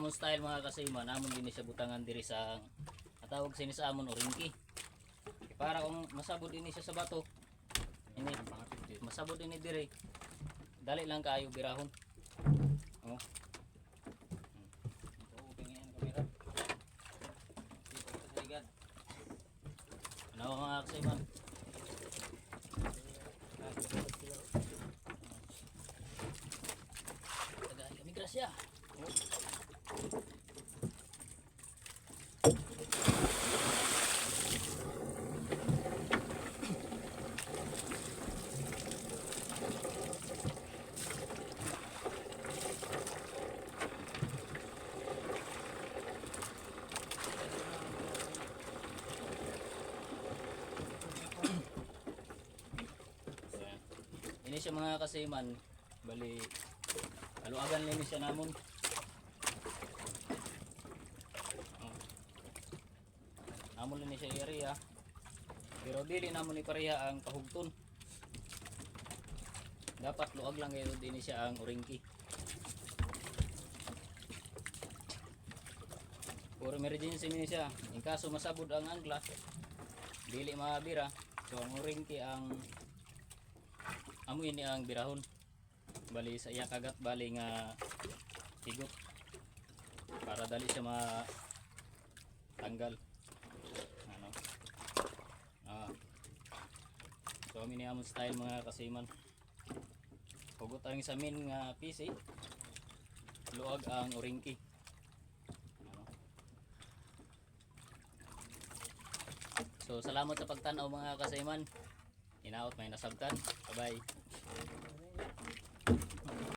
amon style mga kasayman, amon din siya butangan diri sa atawag sini sa amon oringki. Para kung masabod ini siya sa bato, ini masabod ini diri. Dali lang kayo birahon. Oh. Ano mga kasayman? Tagay kami grasya. Oh. Ini siya mga kasiman. Bali, aluagan lang siya namon. Namon lang siya area. Pero dili namon ni pareha ang kahugton. Dapat luag lang kayo din siya ang uringki. For emergency ni siya. In kaso masabod ang angla, dili mabira. So ang uringki ang amo ini ang birahon bali sa iya kagat bali nga higot para dali siya ma tanggal ano ah so amon style mga kasiman hugot ang sa min nga PC luag ang oringki so salamat sa pagtanaw mga kasiman Hinaot may nasabtan. Bye-bye.